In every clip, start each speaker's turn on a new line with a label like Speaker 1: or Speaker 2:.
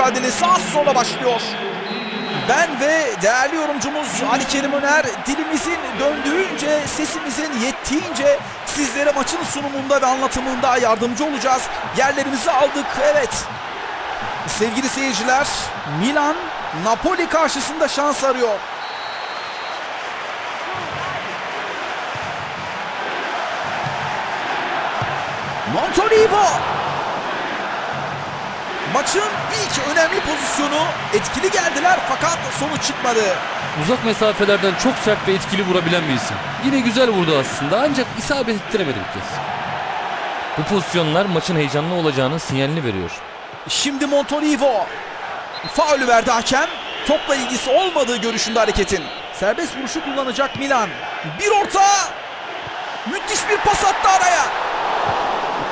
Speaker 1: mücadelesi az sonra başlıyor. Ben ve değerli yorumcumuz Ali Kerim Öner dilimizin döndüğünce, sesimizin yettiğince sizlere maçın sunumunda ve anlatımında yardımcı olacağız. Yerlerimizi aldık, evet. Sevgili seyirciler, Milan Napoli karşısında şans arıyor. Montolivo Maçın ilk önemli pozisyonu etkili geldiler fakat sonuç çıkmadı.
Speaker 2: Uzak mesafelerden çok sert ve etkili vurabilen bir isim. Yine güzel vurdu aslında ancak isabet ettiremedi bir kez. Bu pozisyonlar maçın heyecanlı olacağının sinyalini veriyor.
Speaker 1: Şimdi Montolivo faulü verdi hakem. Topla ilgisi olmadığı görüşünde hareketin. Serbest vuruşu kullanacak Milan. Bir orta. Müthiş bir pas attı araya.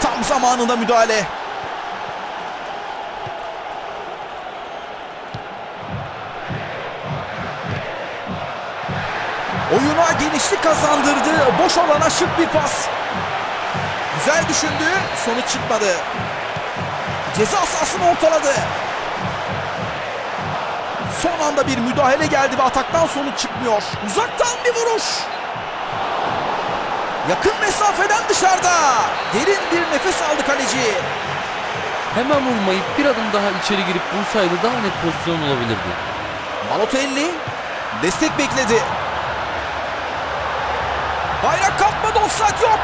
Speaker 1: Tam zamanında müdahale. Oyuna genişlik kazandırdı. Boş alana şık bir pas. Güzel düşündü. Sonuç çıkmadı. Ceza sahasını ortaladı. Son anda bir müdahale geldi ve ataktan sonuç çıkmıyor. Uzaktan bir vuruş. Yakın mesafeden dışarıda. Derin bir nefes aldı kaleci.
Speaker 2: Hemen vurmayıp bir adım daha içeri girip vursaydı daha net pozisyon olabilirdi.
Speaker 1: Balotelli destek bekledi. Bayrak kalkmadı offside yok.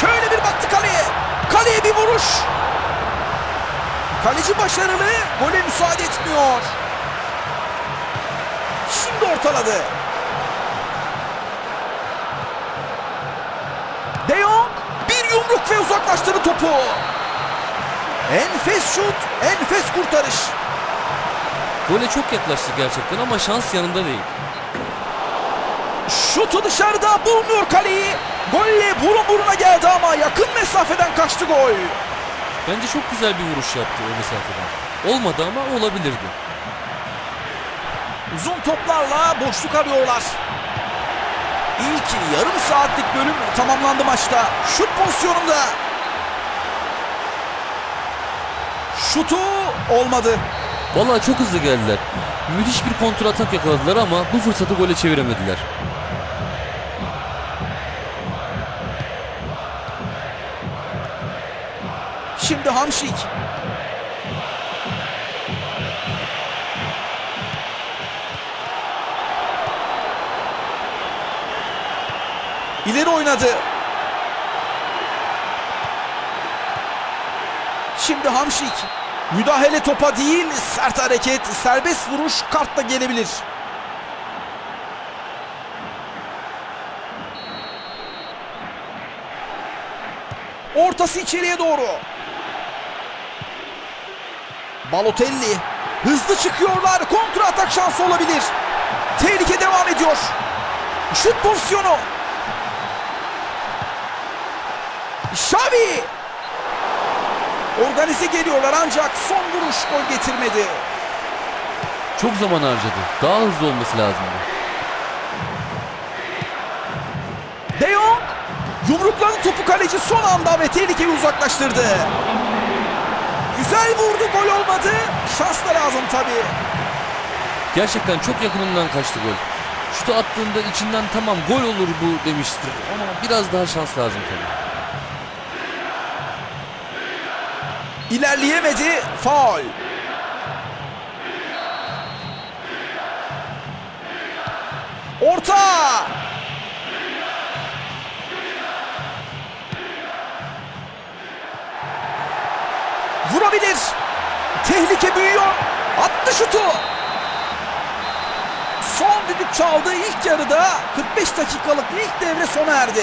Speaker 1: Şöyle bir baktı kaleye. Kaleye bir vuruş. Kaleci başarılı. Gole müsaade etmiyor. Şimdi ortaladı. De Jong bir yumruk ve uzaklaştırdı topu. Enfes şut, enfes kurtarış.
Speaker 2: Gole çok yaklaştı gerçekten ama şans yanında değil.
Speaker 1: Şutu dışarıda bulmuyor kaleyi. Golle burun buruna geldi ama yakın mesafeden kaçtı gol.
Speaker 2: Bence çok güzel bir vuruş yaptı o mesafeden. Olmadı ama olabilirdi.
Speaker 1: Uzun toplarla boşluk arıyorlar. İlk yarım saatlik bölüm tamamlandı maçta. Şut pozisyonunda. Şutu olmadı.
Speaker 2: Vallahi çok hızlı geldiler. Müthiş bir kontra atak yakaladılar ama bu fırsatı gole çeviremediler.
Speaker 1: Hamşik. İleri oynadı. Şimdi Hamşik. Müdahale topa değil, sert hareket, serbest vuruş kartla gelebilir. Ortası içeriye doğru. Balotelli. Hızlı çıkıyorlar. Kontra atak şansı olabilir. Tehlike devam ediyor. Şut pozisyonu. Xavi. Organize geliyorlar ancak son vuruş gol getirmedi.
Speaker 2: Çok zaman harcadı. Daha hızlı olması lazımdı.
Speaker 1: De Jong yumrukladı topu kaleci son anda ve tehlikeyi uzaklaştırdı. Güzel vurdu gol olmadı. Şans da lazım tabii.
Speaker 2: Gerçekten çok yakınından kaçtı gol. Şutu attığında içinden tamam gol olur bu demiştir. Ama biraz daha şans lazım tabii.
Speaker 1: İlerleyemedi. Faul. Orta. Tehlike büyüyor. Attı şutu. Son düdük çaldı. İlk yarıda 45 dakikalık ilk devre sona erdi.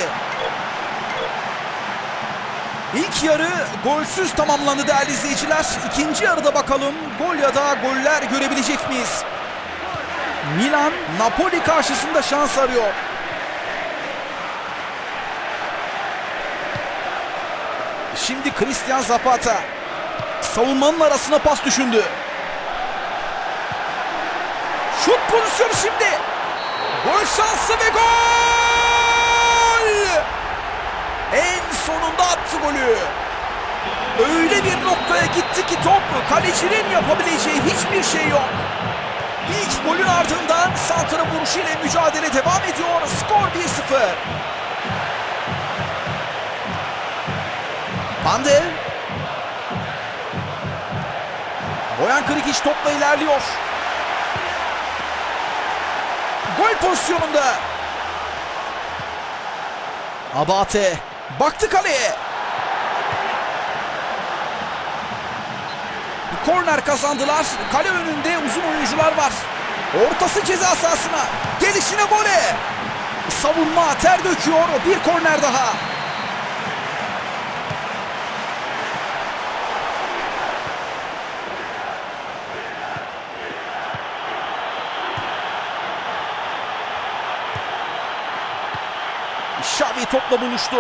Speaker 1: İlk yarı golsüz tamamlandı değerli izleyiciler. İkinci yarıda bakalım gol ya da goller görebilecek miyiz? Milan Napoli karşısında şans arıyor. Şimdi Christian Zapata savunmanın arasına pas düşündü. Şut pozisyonu şimdi. Gol şansı ve gol! En sonunda attı golü. Öyle bir noktaya gitti ki top kalecinin yapabileceği hiçbir şey yok. İlk golün ardından santra vuruşu ile mücadele devam ediyor. Skor 1-0. Pandev. Boyan Krikiç topla ilerliyor. Gol pozisyonunda. Abate baktı kaleye. Korner kazandılar. Kale önünde uzun oyuncular var. Ortası ceza sahasına. Gelişine gole. Savunma ter döküyor. Bir korner daha. Topla buluştu.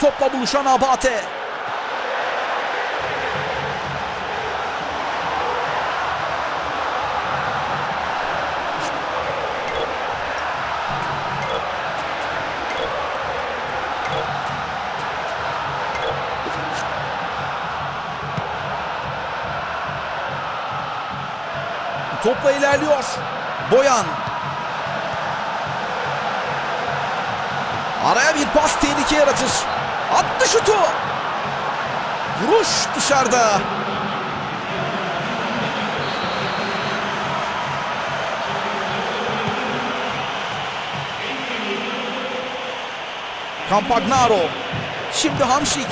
Speaker 1: Topla buluşan Abate. Topla ilerliyor. Boyan. Araya bir pas tehlike yaratır. Attı şutu. Vuruş dışarıda. Campagnaro. Şimdi Hamşik.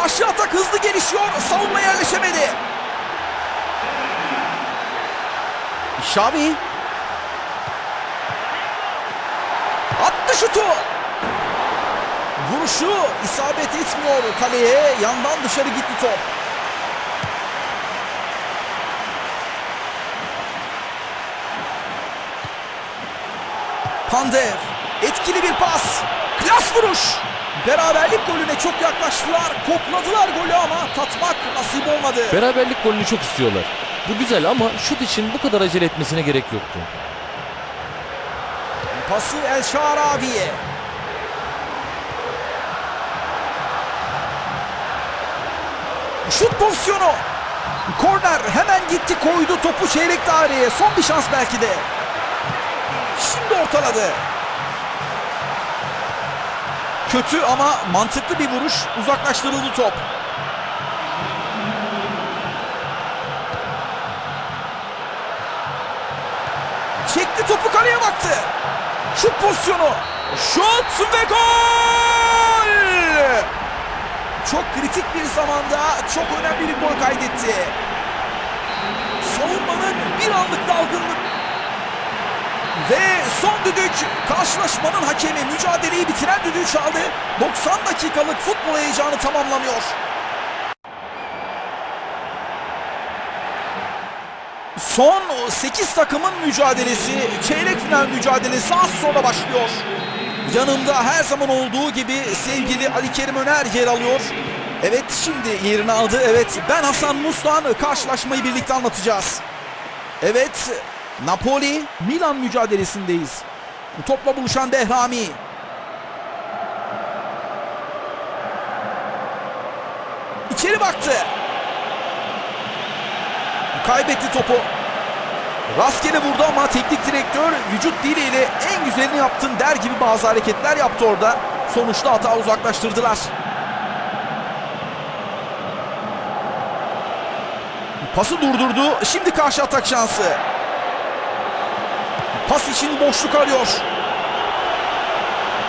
Speaker 1: Karşı atak hızlı gelişiyor. Savunma yerleşemedi. Xavi. Attı şutu. Vuruşu isabet etmiyor kaleye. Yandan dışarı gitti top. Pandev. Etkili bir pas. Klas vuruş. Beraberlik golüne çok yaklaştılar. Kokladılar golü ama tatmak nasip olmadı.
Speaker 2: Beraberlik golünü çok istiyorlar. Bu güzel ama şut için bu kadar acele etmesine gerek yoktu.
Speaker 1: Pası El Şarabi'ye. Şut pozisyonu. Korner hemen gitti koydu topu çeyrek daireye. Son bir şans belki de. Şimdi ortaladı. Kötü ama mantıklı bir vuruş. Uzaklaştırıldı top. Çekti topu kaleye baktı. Şut pozisyonu. Şut ve gol! Çok kritik bir zamanda çok önemli bir gol kaydetti. Savunmanın bir anlık dalgınlık ve son düdük karşılaşmanın hakemi mücadeleyi bitiren düdüğü çaldı. 90 dakikalık futbol heyecanı tamamlanıyor. Son 8 takımın mücadelesi, çeyrek final mücadelesi az sonra başlıyor. Yanımda her zaman olduğu gibi sevgili Ali Kerim Öner yer alıyor. Evet şimdi yerini aldı. Evet ben Hasan Mustan karşılaşmayı birlikte anlatacağız. Evet Napoli Milan mücadelesindeyiz. Topla buluşan Dehrami. İçeri baktı. Kaybetti topu. Rastgele vurdu ama teknik direktör vücut diliyle en güzelini yaptın der gibi bazı hareketler yaptı orada. Sonuçta hata uzaklaştırdılar. Pası durdurdu. Şimdi karşı atak şansı. Pas için boşluk arıyor.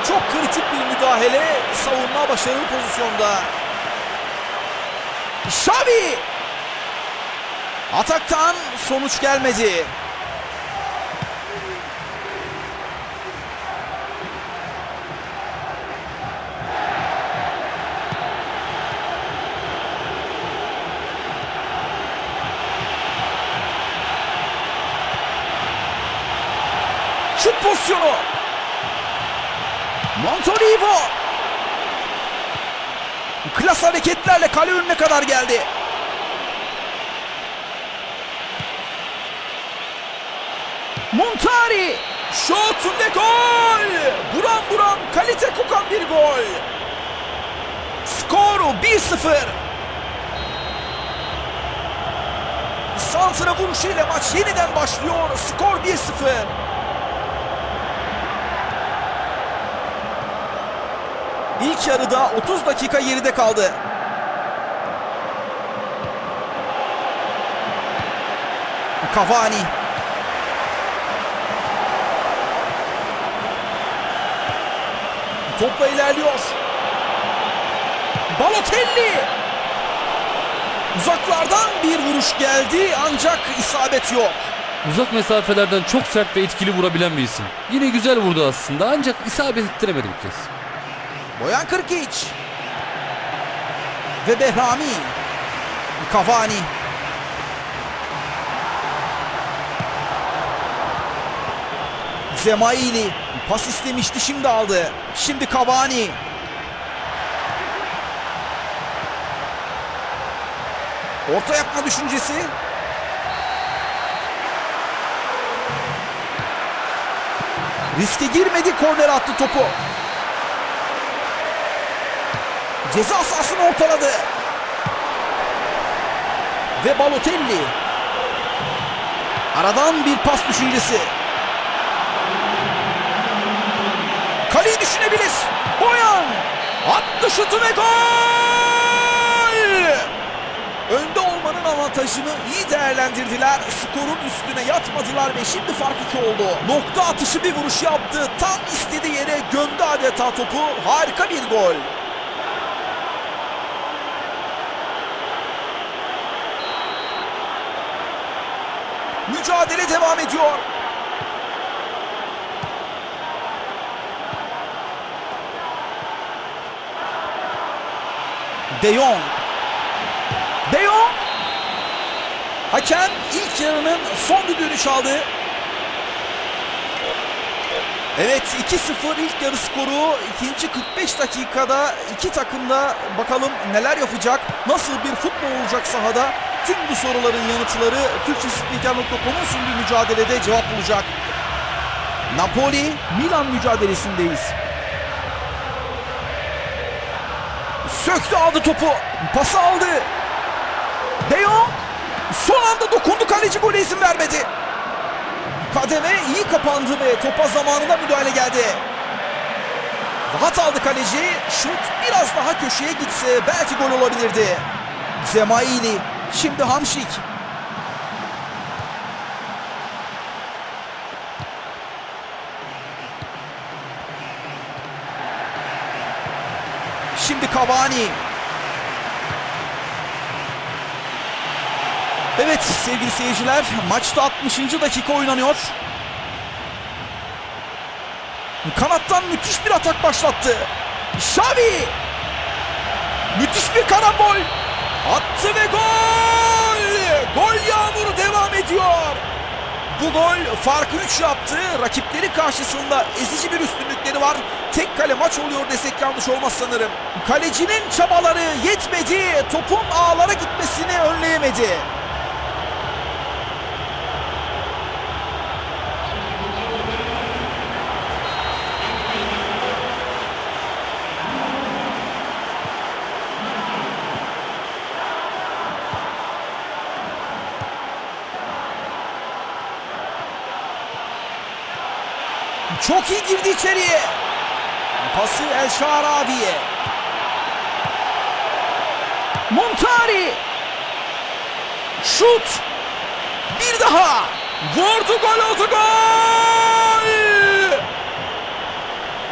Speaker 1: Çok kritik bir müdahale. Savunma başarılı pozisyonda. Xavi! Ataktan sonuç gelmedi. kale önüne kadar geldi. Montari şut ve gol. Buram buram kalite kokan bir gol. Skoru 1-0. Sansıra vuruşuyla maç yeniden başlıyor. Skor 1-0. İlk yarıda 30 dakika geride kaldı. Cavani. Topla ilerliyor. Balotelli. Uzaklardan bir vuruş geldi ancak isabet yok.
Speaker 2: Uzak mesafelerden çok sert ve etkili vurabilen bir isim. Yine güzel vurdu aslında ancak isabet ettiremedi bir kez.
Speaker 1: Boyan Kırkiç. Ve Behrami. Cavani. Zemaili pas istemişti şimdi aldı. Şimdi Cavani. Orta yapma düşüncesi. Riske girmedi korner attı topu. Ceza sahasını ortaladı. Ve Balotelli. Aradan bir pas düşüncesi. Kaleyi düşünebilir. Boyan. Attı şutu ve gol! Önde olmanın avantajını iyi değerlendirdiler. Skorun üstüne yatmadılar ve şimdi fark iki oldu. Nokta atışı bir vuruş yaptı. Tam istediği yere gömdü adeta topu. Harika bir gol. Mücadele devam ediyor. De Jong. De Jong. Hakem ilk yarının son düdüğünü çaldı. Evet 2-0 ilk yarı skoru. ikinci 45 dakikada iki takım da bakalım neler yapacak. Nasıl bir futbol olacak sahada. Tüm bu soruların yanıtları Türkçespiker.com'un sunduğu mücadelede cevap bulacak. Napoli Milan mücadelesindeyiz. Söktü aldı topu. Pası aldı. De Jong son anda dokundu kaleci gole izin vermedi. Kademe iyi kapandı ve topa zamanında müdahale geldi. Rahat aldı kaleci. Şut biraz daha köşeye gitse belki gol olabilirdi. Zemaili. Şimdi Hamşik. Şimdi Cavani. Evet sevgili seyirciler maçta 60. dakika oynanıyor. Kanattan müthiş bir atak başlattı. Xavi. Müthiş bir karambol. Attı ve gol. Gol yağmuru devam ediyor. Bu gol farkı 3 yaptı. Rakipleri karşısında ezici bir üstünlükleri var. Tek kale maç oluyor desek yanlış olmaz sanırım. Kalecinin çabaları yetmedi. Topun ağlara gitmesini önleyemedi. Çok iyi girdi içeriye. Pası El Şarabi'ye. Montari. Şut. Bir daha. Vurdu gol oldu gol.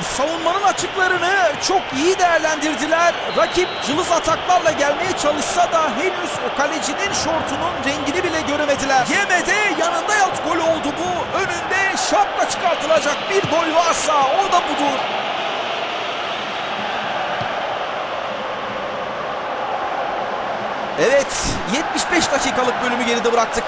Speaker 1: Savunmanın açıklarını çok iyi değerlendirdiler. Rakip cılız ataklarla gelmeye çalışsa da henüz o kalecinin şortunun rengini bile göremediler. Yemede yanında yat gol oldu bu. Önünde şapka çıkartılacak bir gol varsa o da budur. Evet 75 dakikalık bölümü geride bıraktık.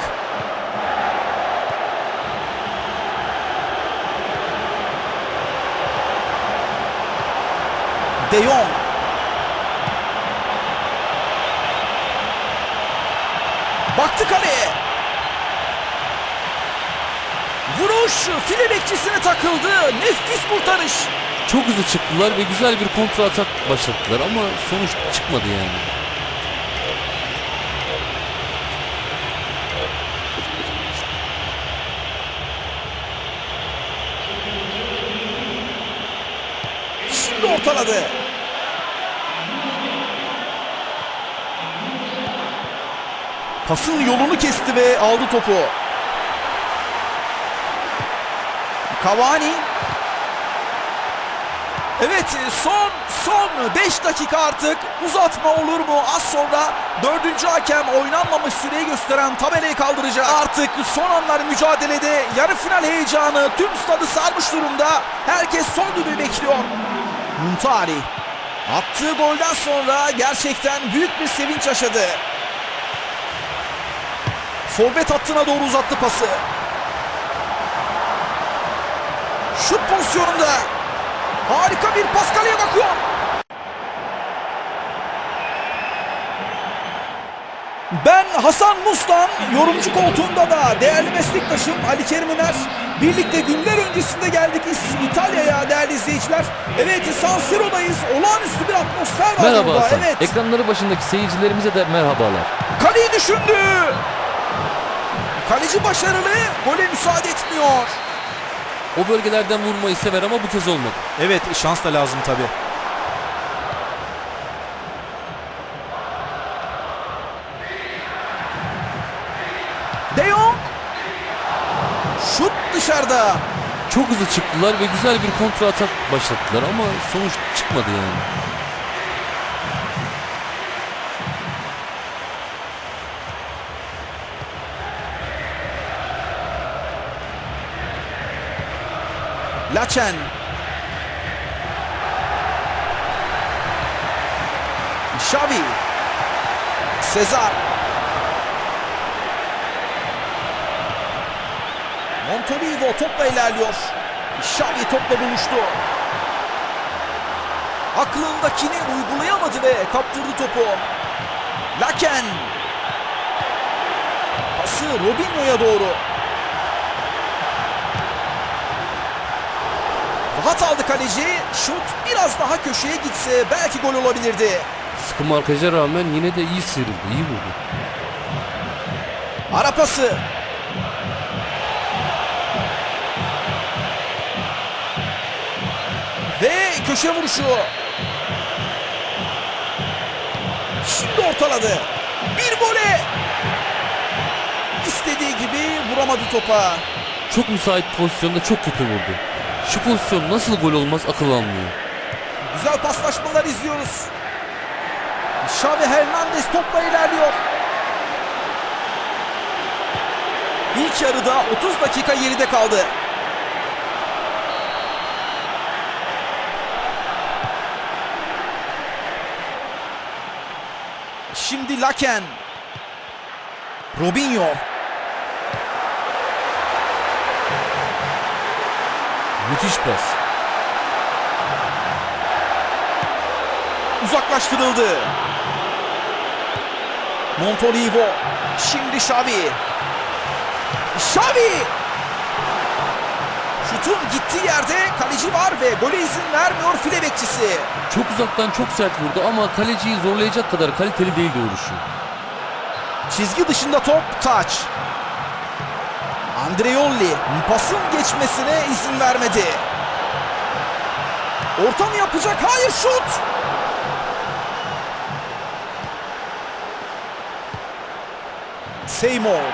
Speaker 1: De Jong. Baktı kaleye. Vuruş file bekçisine takıldı. Nefis kurtarış.
Speaker 2: Çok hızlı çıktılar ve güzel bir kontra atak başlattılar ama sonuç çıkmadı yani.
Speaker 1: Şimdi ortaladı. Pasın yolunu kesti ve aldı topu. Cavani. Evet son son 5 dakika artık uzatma olur mu? Az sonra dördüncü hakem oynanmamış süreyi gösteren tabelayı kaldıracak. Artık son anlar mücadelede yarı final heyecanı tüm stadı sarmış durumda. Herkes son düdüğü bekliyor. Muntari attığı golden sonra gerçekten büyük bir sevinç yaşadı. Forvet hattına doğru uzattı pası. Şut pozisyonunda harika bir pas kaleye bakıyor. Ben Hasan Mustan, yorumcu koltuğunda da değerli meslektaşım Ali Kerim Öner. Birlikte günler öncesinde geldik İtalya'ya değerli izleyiciler. Evet San Siro'dayız. Olağanüstü bir atmosfer var
Speaker 2: Merhaba
Speaker 1: burada.
Speaker 2: Hasan.
Speaker 1: Evet.
Speaker 2: Ekranları başındaki seyircilerimize de merhabalar.
Speaker 1: Kaleyi düşündü. Kaleci başarılı. Gole müsaade etmiyor.
Speaker 2: O bölgelerden vurmayı sever ama bu kez olmadı.
Speaker 1: Evet şans da lazım tabi.
Speaker 2: Hızlı çıktılar ve güzel bir kontra atak başlattılar ama sonuç çıkmadı yani.
Speaker 1: Laçen. Xavi. Sezar. Montolivo topla ilerliyor. Xavi topla buluştu. Aklındakini uygulayamadı ve kaptırdı topu. Laken. Pası Robinho'ya doğru. Rahat aldı kaleci. Şut biraz daha köşeye gitse belki gol olabilirdi.
Speaker 2: Sıkı markaja rağmen yine de iyi sıyrıldı, iyi vurdu.
Speaker 1: Ara pası. Ve köşe vuruşu. Şimdi ortaladı. Bir vole. İstediği gibi vuramadı topa.
Speaker 2: Çok müsait pozisyonda çok kötü vurdu. Şu pozisyon nasıl gol olmaz akıl almıyor.
Speaker 1: Güzel paslaşmalar izliyoruz. Xavi Hernandez topla ilerliyor. İlk yarıda 30 dakika geride kaldı. Şimdi Laken. Robinho.
Speaker 2: Müthiş pas.
Speaker 1: uzaklaştırıldı. Montolivo. Şimdi Xavi. Xavi. Şutun gittiği yerde kaleci var ve gole izin vermiyor file bekçisi.
Speaker 2: Çok uzaktan çok sert vurdu ama kaleciyi zorlayacak kadar kaliteli değildi vuruşu.
Speaker 1: Çizgi dışında top taç. Andreoli pasın geçmesine izin vermedi. Orta mı yapacak? Hayır şut. Seymour.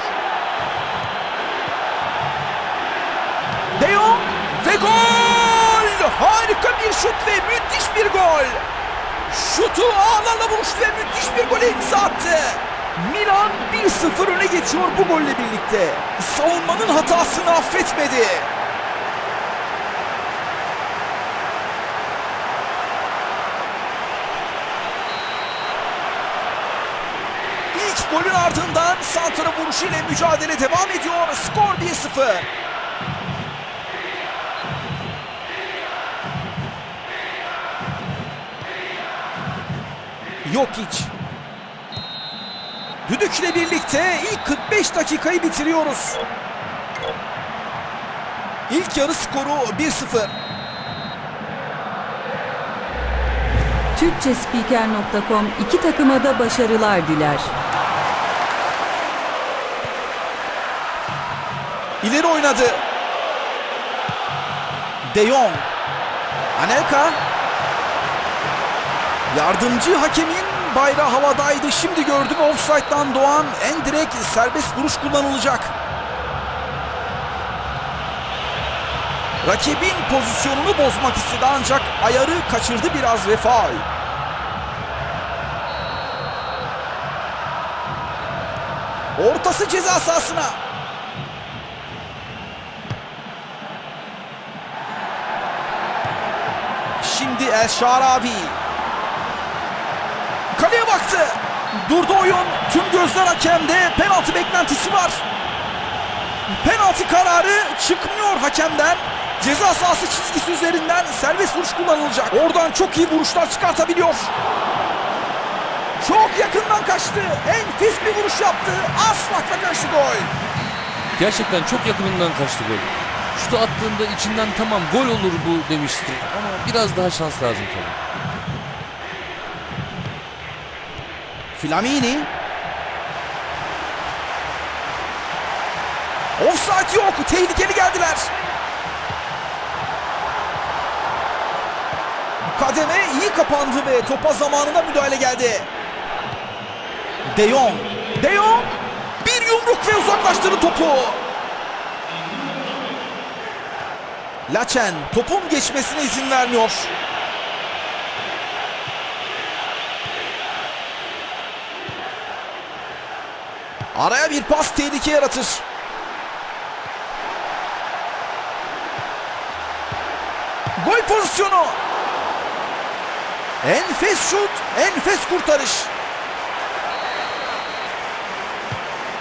Speaker 1: De Jong ve gol! Harika bir şut ve müthiş bir gol. Şutu ağlarla vuruştu ve müthiş bir gole imza attı. Milan 1-0 öne geçiyor bu golle birlikte. Savunmanın hatasını affetmedi. İlk golün ardından santra vuruşu ile mücadele devam ediyor. Skor 1-0. Jokic. Düdükle birlikte ilk 45 dakikayı bitiriyoruz. İlk yarı skoru 1-0.
Speaker 3: Türkçespiker.com iki takıma da başarılar diler.
Speaker 1: İleri oynadı. De Jong. Anelka. Yardımcı hakemin bayrağı havadaydı. Şimdi gördük offside'dan doğan en direkt serbest vuruş kullanılacak. Rakibin pozisyonunu bozmak istedi ancak ayarı kaçırdı biraz ve faul. Ortası ceza sahasına. Şimdi El Şarabi. Baktı. Durdu oyun. Tüm gözler hakemde. Penaltı beklentisi var. Penaltı kararı çıkmıyor hakemden. Ceza sahası çizgisi üzerinden serbest vuruş kullanılacak. Oradan çok iyi vuruşlar çıkartabiliyor. Çok yakından kaçtı. Enfes bir vuruş yaptı. Aslakla kaçtı gol.
Speaker 2: Gerçekten çok yakınından kaçtı gol. Şutu attığında içinden tamam gol olur bu demişti. Ama biraz daha şans lazım tabii.
Speaker 1: Flamini. Offside yok. Tehlikeli geldiler. Kademe iyi kapandı ve topa zamanında müdahale geldi. De Jong. De Jong bir yumruk ve uzaklaştırdı topu. Laçen topun geçmesine izin vermiyor. Araya bir pas tehlike yaratır. Gol pozisyonu. Enfes şut, enfes kurtarış.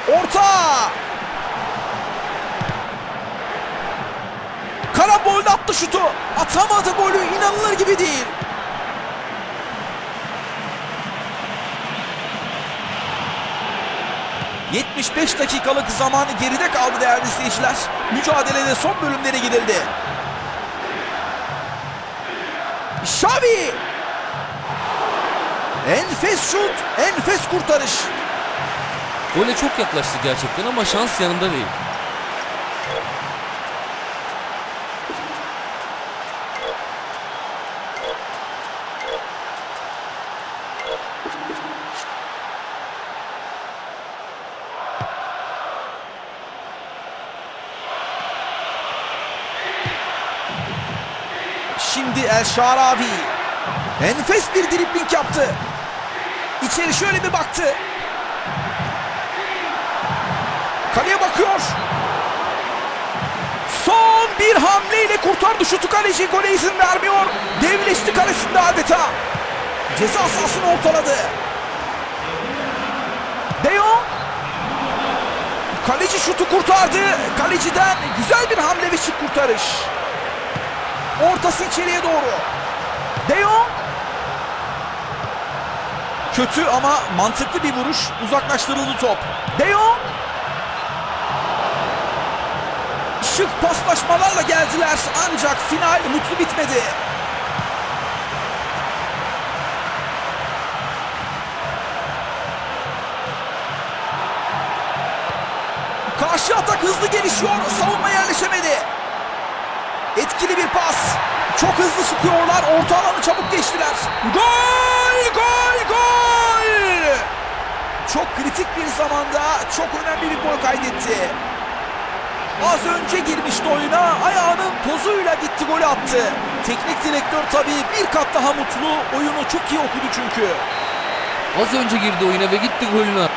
Speaker 1: Orta. Karambol attı şutu. Atamadı golü. inanılır gibi değil. ...75 dakikalık zamanı geride kaldı değerli izleyiciler. Mücadelede son bölümlere gidildi. Xavi! Enfes şut, enfes kurtarış.
Speaker 2: Gole çok yaklaştı gerçekten ama şans yanında değil.
Speaker 1: Şimdi El Şarabi. Enfes bir dribling yaptı. İçeri şöyle bir baktı. Kaleye bakıyor. Son bir hamleyle kurtardı şutu kaleci. Gole izin vermiyor. Devleşti kalesinde adeta. Ceza sahasını ortaladı. De. Kaleci şutu kurtardı. Kaleciden güzel bir hamle ve şık kurtarış. Ortası içeriye doğru. De Jong. Kötü ama mantıklı bir vuruş. Uzaklaştırıldı top. De Jong. Şık paslaşmalarla geldiler ancak final mutlu bitmedi. Karşı atak hızlı gelişiyor. Savunma yerleşemedi. Etkili bir pas. Çok hızlı çıkıyorlar. Orta alanı çabuk geçtiler. Gol! Gol! Gol! Çok kritik bir zamanda çok önemli bir gol kaydetti. Az önce girmişti oyuna. Ayağının tozuyla gitti golü attı. Teknik direktör tabii bir kat daha mutlu. Oyunu çok iyi okudu çünkü.
Speaker 2: Az önce girdi oyuna ve gitti golünü.